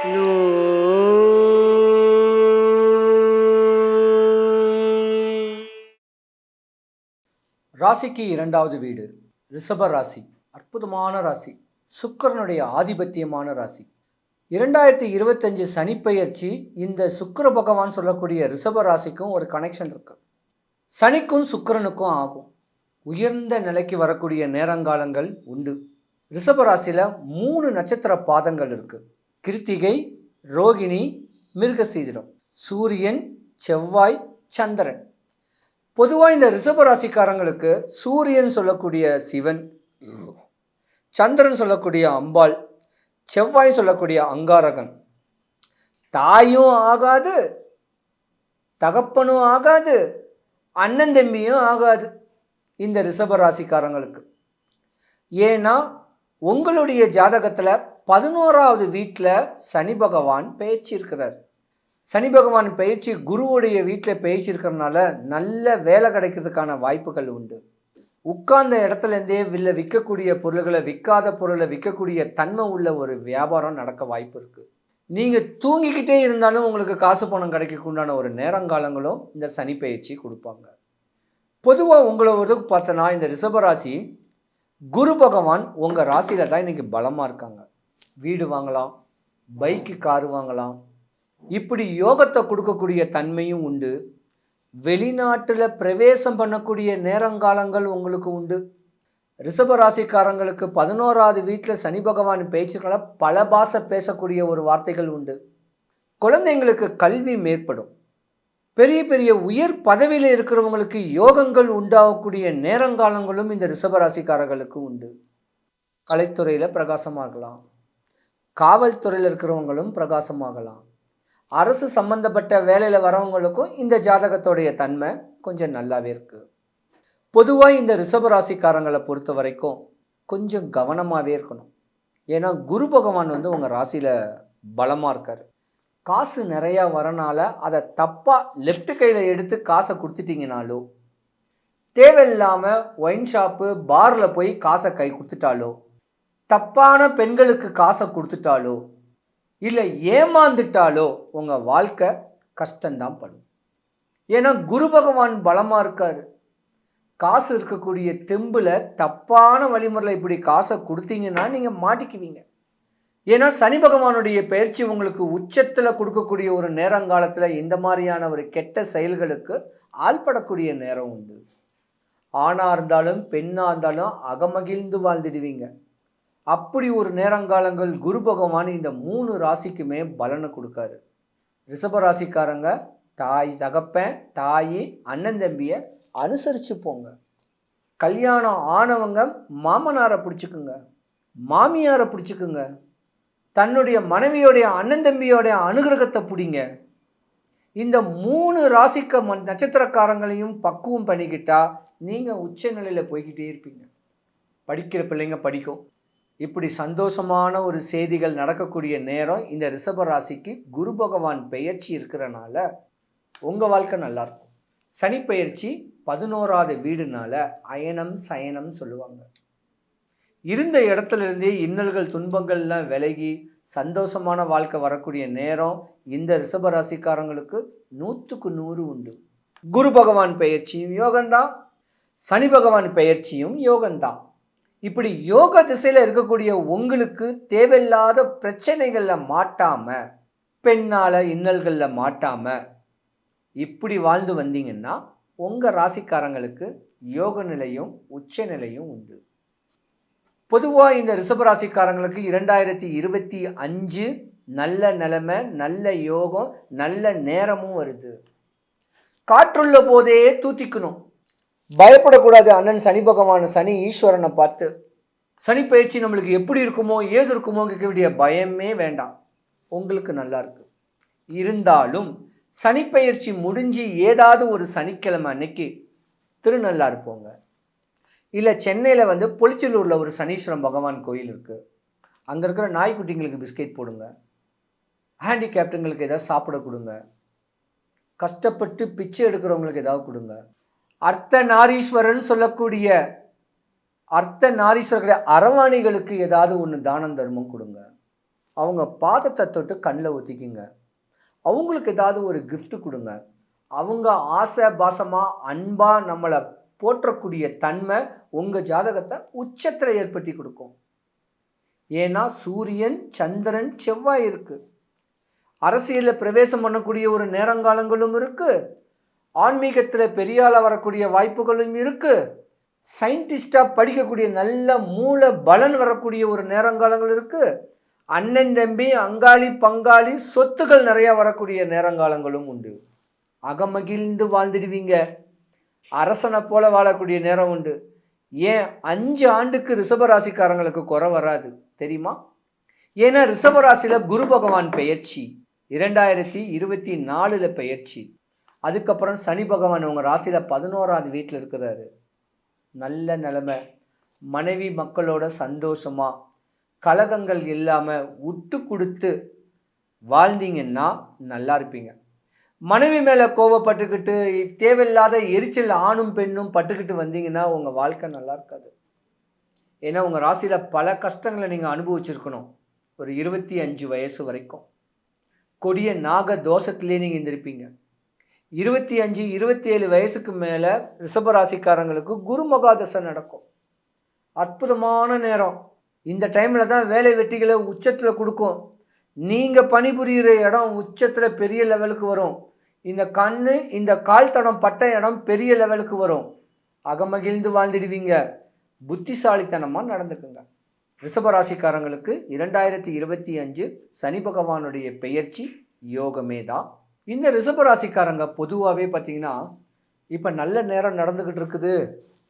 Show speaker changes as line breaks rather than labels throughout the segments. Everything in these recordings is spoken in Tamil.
ராசிக்கு இரண்டாவது வீடு ரிஷப ராசி அற்புதமான ராசி சுக்கிரனுடைய ஆதிபத்தியமான ராசி. இரண்டாயிரத்தி இருபத்தஞ்சு சனிப்பெயர்ச்சி இந்த சுக்கர பகவான் சொல்லக்கூடிய ரிஷப ராசிக்கும் ஒரு கனெக்ஷன் இருக்கு. சனிக்கும் சுக்கிரனுக்கும் ஆகும். உயர்ந்த நிலைக்கு வரக்கூடிய நேரங்காலங்கள் உண்டு. ரிஷப ராசியில் மூணு நட்சத்திர பாதங்கள் இருக்குது கிருத்திகை ரோகிணி மிருகசீதிரம். சூரியன் செவ்வாய் சந்திரன். பொதுவாக இந்த ரிஷபராசிக்காரங்களுக்கு சூரியன் சொல்லக்கூடிய சிவன் சந்திரன் சொல்லக்கூடிய அம்பாள் செவ்வாய் சொல்லக்கூடிய அங்காரகன். தாயும் ஆகாது தகப்பனும் ஆகாது அண்ணன் தம்பியும் ஆகாது இந்த ரிஷப ராசிக்காரங்களுக்கு. ஏன்னா உங்களுடைய ஜாதகத்தில் பதினோராவது வீட்டில் சனி பகவான் பயிற்சி இருக்கிறார் சனி பகவான் பயிற்சி குருவுடைய வீட்டில் பயிற்சி இருக்கிறதுனால நல்ல வேலை கிடைக்கிறதுக்கான வாய்ப்புகள் உண்டு. உட்கார்ந்த இடத்துலேருந்தே வில்ல விற்கக்கூடிய பொருள்களை விற்காத பொருளை விற்கக்கூடிய தன்மை உள்ள ஒரு வியாபாரம் நடக்க வாய்ப்பு இருக்குது நீங்கள் தூங்கிக்கிட்டே இருந்தாலும் உங்களுக்கு காசு பணம் கிடைக்கக்குண்டான ஒரு நேரங்காலங்களும் இந்த சனி பயிற்சி கொடுப்பாங்க. பொதுவாக உங்களை ஒரு பார்த்தோன்னா இந்த ரிஷபராசி குரு பகவான் உங்கள் ராசியில் தான் இன்றைக்கி பலமாக இருக்காங்க. வீடு வாங்கலாம் பைக்கு காரு வாங்கலாம். இப்படி யோகத்தை கொடுக்கக்கூடிய தன்மையும் உண்டு. வெளிநாட்டில் பிரவேசம் பண்ணக்கூடிய நேரங்காலங்கள் உங்களுக்கு உண்டு. ரிஷபராசிக்காரங்களுக்கு பதினோராவது வீட்டில் சனி பகவான் பேச்சுக்களை பல பாஷை பேசக்கூடிய ஒரு வார்த்தைகள் உண்டு. குழந்தைங்களுக்கு கல்வி மேற்படும். பெரிய பெரிய உயர் பதவியில் இருக்கிறவங்களுக்கு யோகங்கள் உண்டாகக்கூடிய நேரங்காலங்களும் இந்த ரிஷபராசிக்காரர்களுக்கு உண்டு. கலைத்துறையில் பிரகாசமாகலாம். காவல்துறையில் இருக்கிறவங்களும் பிரகாசமாகலாம். அரசு சம்பந்தப்பட்ட வேலையில் வரவங்களுக்கும் இந்த ஜாதகத்தோடைய தன்மை கொஞ்சம் நல்லாவே இருக்குது பொதுவாக இந்த ரிஷபராசிக்காரங்களை பொறுத்த வரைக்கும் கொஞ்சம் கவனமாகவே இருக்கணும். ஏன்னா குரு பகவான் வந்து உங்கள் ராசியில் பலமாக இருக்கார். காசு நிறையா வரனால அதை தப்பாக லெஃப்ட் கையில் எடுத்து காசை கொடுத்துட்டீங்கனாலோ தேவையில்லாமல் ஒயின் ஷாப்பு பாரில் போய் காசை கை கொடுத்துட்டாலோ தப்பான பெண்களுக்கு காசை கொடுத்துட்டாலோ இல்லை ஏமாந்துட்டாலோ உங்கள் வாழ்க்கை கஷ்டந்தான் படும். ஏன்னா குரு பகவான் பலமாக இருக்கார். காசு இருக்கக்கூடிய தெம்பில் தப்பான வழிமுறையில் இப்படி காசை கொடுத்தீங்கன்னா நீங்கள் மாட்டிக்குவீங்க. ஏன்னா சனி பகவானுடைய பயிற்சி உங்களுக்கு உச்சத்தில் கொடுக்கக்கூடிய ஒரு நேரங்காலத்தில் இந்த மாதிரியான ஒரு கெட்ட செயல்களுக்கு ஆள்படக்கூடிய நேரம் உண்டு. ஆணாக இருந்தாலும் பெண்ணாக இருந்தாலும் அகமகிழ்ந்து வாழ்ந்துடுவீங்க. அப்படி ஒரு நேரங்காலங்கள் குரு பகவான் இந்த மூணு ராசிக்குமே பலனை கொடுக்காரு. ரிஷப ராசிக்காரங்க தாய் தகப்பன் தாயி அண்ணன் தம்பியை அனுசரித்து போங்க. கல்யாணம் ஆனவங்க மாமனாரை பிடிச்சிக்குங்க. மாமியாரை பிடிச்சிக்குங்க. தன்னுடைய மனைவியோடைய அண்ணன் தம்பியோடைய அனுகிரகத்தை பிடிங்க. இந்த மூணு ராசிக்க மண் நட்சத்திரக்காரங்களையும் பக்குவம் பண்ணிக்கிட்டா நீங்கள் உச்சநிலையில் போய்கிட்டே இருப்பீங்க. படிக்கிற பிள்ளைங்க படிக்கும். இப்படி சந்தோஷமான ஒரு செய்திகள் நடக்கக்கூடிய நேரம் இந்த ரிஷப ராசிக்கு குரு பகவான் பெயர்ச்சி இருக்கிறனால உங்கள் வாழ்க்கை நல்லாயிருக்கும் சனிப்பெயர்ச்சி சனி பெயர்ச்சி பதினோராவது வீடுனால அயனம் சயனம் சொல்லுவாங்க. இருந்த இடத்துல இருந்தே இன்னல்கள் துன்பங்கள்லாம் விலகி சந்தோஷமான வாழ்க்கை வரக்கூடிய நேரம் இந்த ரிஷப ராசிக்காரங்களுக்கு நூற்றுக்கு நூறு உண்டு. குரு பகவான் பெயர்ச்சியும் யோகம்தான். சனி பகவான் பெயர்ச்சியும் யோகம்தான். இப்படி யோக திசையில் இருக்கக்கூடிய உங்களுக்கு தேவையில்லாத பிரச்சனைகளில் மாட்டாமல் பெண்ணால் இன்னல்களில் மாட்டாமல் இப்படி வாழ்ந்து வந்தீங்கன்னா உங்கள் ராசிக்காரங்களுக்கு யோக நிலையும் உச்ச நிலையும் உண்டு. பொதுவாக இந்த ரிஷபராசிக்காரங்களுக்கு இரண்டாயிரத்தி இருபத்தி அஞ்சு நல்ல நிலைமை நல்ல யோகம் நல்ல நேரமும் வருது. காற்றுள்ள போதே தூத்திக்கணும். பயப்படக்கூடாது அண்ணன் சனி பகவான் சனி ஈஸ்வரனை பார்த்து. சனி பயிற்சி நம்மளுக்கு எப்படி இருக்குமோ ஏது இருக்குமோ கேட்க வேண்டிய பயமே வேண்டாம். உங்களுக்கு நல்லா இருக்கு. இருந்தாலும் சனி பயிற்சி முடிஞ்சு ஏதாவது ஒரு சனிக்கிழமை அன்னைக்கு திருநள்ளாறு போங்க. இல்லை சென்னையில் வந்து பொளிச்சலூரில் ஒரு சனீஸ்வரன் பகவான் கோயில் இருக்குது அங்கே இருக்கிற நாய்க்குட்டிங்களுக்கு பிஸ்கெட் போடுங்க. ஹேண்டிகேப்டுங்களுக்கு ஏதாவது சாப்பிட கொடுங்க. கஷ்டப்பட்டு பிச்சை எடுக்கிறவங்களுக்கு ஏதாவது கொடுங்க. அர்த்த நாரீஸ்வரன் சொல்லக்கூடிய அர்த்த நாரீஸ்வரர்களுடைய அரவாணிகளுக்கு ஏதாவது ஒன்று தானம் தர்மம் கொடுங்க. அவங்க பாதத்தை தொட்டு கண்ணில் ஊற்றிக்கிங்க அவங்களுக்கு ஏதாவது ஒரு கிஃப்ட் கொடுங்க. அவங்க ஆசை பாசமாக அன்பாக நம்மளை போற்றக்கூடிய தன்மை உங்கள் ஜாதகத்தை உச்சத்தில் ஏற்படுத்தி கொடுக்கும். ஏன்னா சூரியன் சந்திரன் செவ்வாய் இருக்குது அரசியலில் பிரவேசம் பண்ணக்கூடிய ஒரு நேரங்காலங்களும் இருக்குது ஆன்மீகத்தில் பெரியால வரக்கூடிய வாய்ப்புகளும் இருக்குது சயின்டிஸ்டாக படிக்கக்கூடிய நல்ல மூல பலன் வரக்கூடிய ஒரு நேரங்காலங்கள் இருக்குது அண்ணன் தம்பி அங்காளி பங்காளி சொத்துக்கள் நிறையா வரக்கூடிய நேரங்காலங்களும் உண்டு. அகமகிழ்ந்து வாழ்ந்துடுவீங்க. அரசனை போல வாழக்கூடிய நேரம் உண்டு. ஏன்? அஞ்சு ஆண்டுக்கு ரிஷபராசிக்காரங்களுக்கு குறை வராது. தெரியுமா? ஏன்னா ரிஷபராசியில் குரு பகவான் பெயர்ச்சி. இரண்டாயிரத்தி இருபத்தி நாலில் பெயர்ச்சி. அதுக்கப்புறம் சனி பகவான் உங்கள் ராசியில் பதினோராவது வீட்டில் இருக்கிறாரு. நல்ல நிலைமை. மனைவி மக்களோட சந்தோஷமாக கலகங்கள் இல்லாமல் விட்டு கொடுத்து வாழ்ந்தீங்கன்னா நல்லா இருப்பீங்க. மனைவி மேலே கோவப்பட்டுக்கிட்டு தேவையில்லாத எரிச்சல் ஆணும் பெண்ணும் பட்டுக்கிட்டு வந்தீங்கன்னா உங்கள் வாழ்க்கை நல்லா இருக்காது. ஏன்னா உங்கள் ராசியில் பல கஷ்டங்களை நீங்கள் அனுபவிச்சிருக்கணும். ஒரு இருபத்தி அஞ்சு வயசு வரைக்கும். கொடிய நாக தோஷத்துலேயே நீங்கள் இருந்திருப்பீங்க இருபத்தி அஞ்சு இருபத்தி ஏழு வயசுக்கு மேலே ரிஷபராசிக்காரங்களுக்கு குருமகாதசன் நடக்கும். அற்புதமான நேரம். இந்த டைமில் தான் வேலை வெட்டிகளை உச்சத்தில் கொடுக்கும். நீங்கள் பணிபுரிகிற இடம் உச்சத்தில் பெரிய லெவலுக்கு வரும். இந்த கண் இந்த கால் தடம் பட்ட இடம் பெரிய லெவலுக்கு வரும். அகமகிழ்ந்து வாழ்ந்துடுவீங்க. புத்திசாலித்தனமாக நடந்துக்குங்க. ரிஷபராசிக்காரங்களுக்கு இரண்டாயிரத்தி இருபத்தி அஞ்சு சனி பகவானுடைய பெயர்ச்சி யோகமே தான் இந்த ரிஷபராசிக்காரங்க பொதுவாகவே பார்த்தீங்கன்னா இப்போ நல்ல நேரம் நடந்துக்கிட்டு இருக்குது.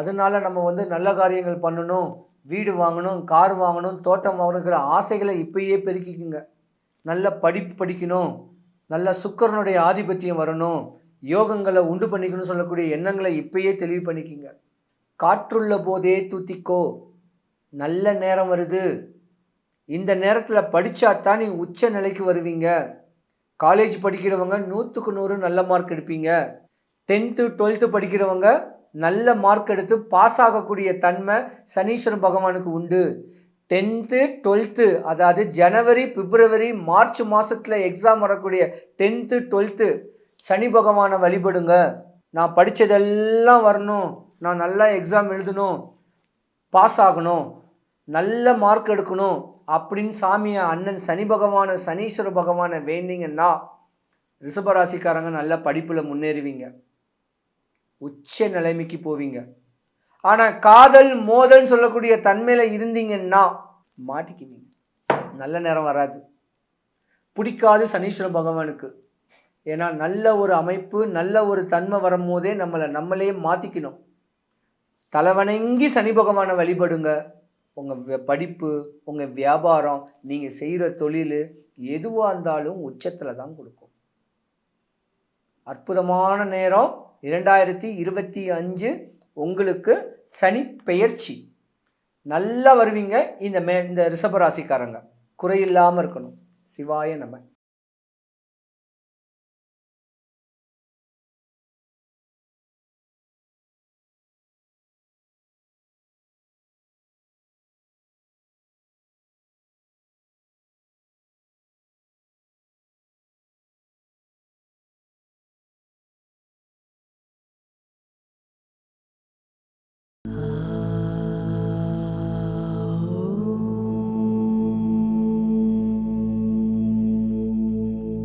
அதனால நம்ம வந்து நல்ல காரியங்கள் பண்ணணும். வீடு வாங்கணும் கார் வாங்கணும் தோட்டம் வாங்கணுங்கிற ஆசைகளை இப்பயே பெருக்கிக்குங்க. நல்ல படிப்பு படிக்கணும். நல்ல சுக்கரனுடைய ஆதிபத்தியம் வரணும். யோகங்களை உண்டு பண்ணிக்கணும்னு சொல்லக்கூடிய எண்ணங்களை இப்பயே தெளிவு பண்ணிக்கிங்க. காற்றுள்ள போதே தூத்திக்கோ. நல்ல நேரம் வருது. இந்த நேரத்தில் படித்தா தான் நீ உச்ச நிலைக்கு வருவீங்க. காலேஜ் படிக்கிறவங்க நூற்றுக்கு நூறு நல்ல மார்க் எடுப்பீங்க. டென்த்து டுவெல்த்து படிக்கிறவங்க நல்ல மார்க் எடுத்து பாஸ் ஆகக்கூடிய தன்மை சனீஸ்வரன் பகவானுக்கு உண்டு. டென்த்து டுவெல்த்து அதாவது ஜனவரி பிப்ரவரி மார்ச் மாதத்தில் எக்ஸாம் வரக்கூடிய டென்த்து டுவெல்த்து சனி பகவானை வழிபடுங்க. நான் படித்ததெல்லாம் வரணும். நான் நல்லா எக்ஸாம் எழுதணும். பாஸ் ஆகணும். நல்ல மார்க் எடுக்கணும். அப்படின்னு சாமியை அண்ணன் சனி பகவானை சனீஸ்வர பகவானை வேண்டிங்கன்னா ரிஷபராசிக்காரங்க நல்ல படிப்பில் முன்னேறுவீங்க. உச்ச நிலைமைக்கு போவீங்க. ஆனால் காதல் மோதல்னு சொல்லக்கூடிய தன்மையில் இருந்தீங்கன்னா மாட்டிக்குவீங்க. நல்ல நேரம் வராது. பிடிக்காது சனீஸ்வர பகவானுக்கு. ஏன்னா நல்ல ஒரு அமைப்பு நல்ல ஒரு தன்மை வரும்போதே நம்மளை நம்மளே மாற்றிக்கணும் தலைவணங்கி சனி பகவானை வழிபடுங்க. உங்கள் படிப்பு உங்கள் வியாபாரம் நீங்கள் செய்கிற தொழில் எதுவாக இருந்தாலும் உச்சத்தில் தான் கொடுக்கும். அற்புதமான நேரம். இரண்டாயிரத்தி இருபத்தி அஞ்சு உங்களுக்கு சனி பெயர்ச்சி. நல்லா வருவீங்க இந்த மே இந்த ரிஷபராசிக்காரங்க குறையில்லாமல் இருக்கணும். சிவாய நம்ம
Uh...